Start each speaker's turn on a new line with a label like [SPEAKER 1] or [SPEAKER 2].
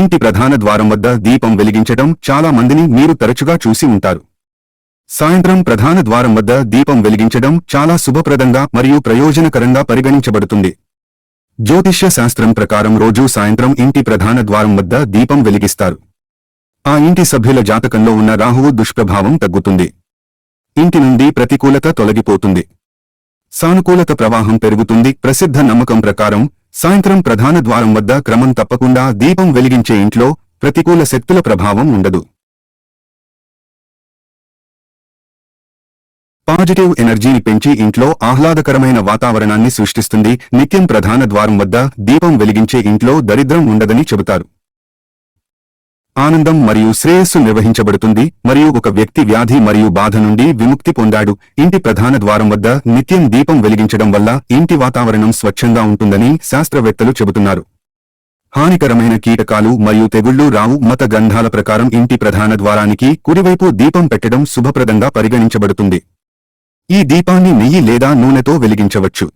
[SPEAKER 1] ఇంటి ప్రధాన ద్వారం వద్ద దీపం వెలిగించడం చాలా మందిని మీరు తరచుగా చూసి ఉంటారు. సాయంత్రం ప్రధాన ద్వారం వద్ద దీపం వెలిగించడం చాలా శుభప్రదంగా మరియు ప్రయోజనకరంగా పరిగణించబడుతుంది. జ్యోతిష్య శాస్త్రం ప్రకారం రోజూ సాయంత్రం ఇంటి ప్రధాన ద్వారం వద్ద దీపం వెలిగిస్తారు. ఆ ఇంటి సభ్యుల జాతకంలో ఉన్న రాహువు దుష్ప్రభావం తగ్గుతుంది. ఇంటి నుండి ప్రతికూలత తొలగిపోతుంది. సానుకూలత ప్రవాహం పెరుగుతుంది. ప్రసిద్ధ నమ్మకం ప్రకారం సాయంత్రం ప్రధాన ద్వారం వద్ద క్రమం తప్పకుండా దీపం వెలిగించే ఇంట్లో ప్రతికూల శక్తుల ప్రభావం ఉండదు. పాజిటివ్ ఎనర్జీని పెంచి ఇంట్లో ఆహ్లాదకరమైన వాతావరణాన్ని సృష్టిస్తుంది. నిత్యం ప్రధాన ద్వారం వద్ద దీపం వెలిగించే ఇంట్లో దరిద్రం ఉండదని చెబుతారు. ఆనందం మరియు శ్రేయస్సు నిర్వహించబడుతుంది మరియు ఒక వ్యక్తి వ్యాధి మరియు బాధ నుండి విముక్తి పొందాడు. ఇంటి ప్రధాన ద్వారం వద్ద నిత్యం దీపం వెలిగించడం వల్ల ఇంటి వాతావరణం స్వచ్ఛంగా ఉంటుందని శాస్త్రవేత్తలు చెబుతున్నారు. హానికరమైన కీటకాలు మరియు తెగుళ్ళు రావు మత గ్రంథాల ప్రకారం ఇంటి ప్రధాన ద్వారానికి కుడివైపు దీపం పెట్టడం శుభప్రదంగా పరిగణించబడుతుంది. ఈ దీపాన్ని నెయ్యి లేదా నూనెతో వెలిగించవచ్చు.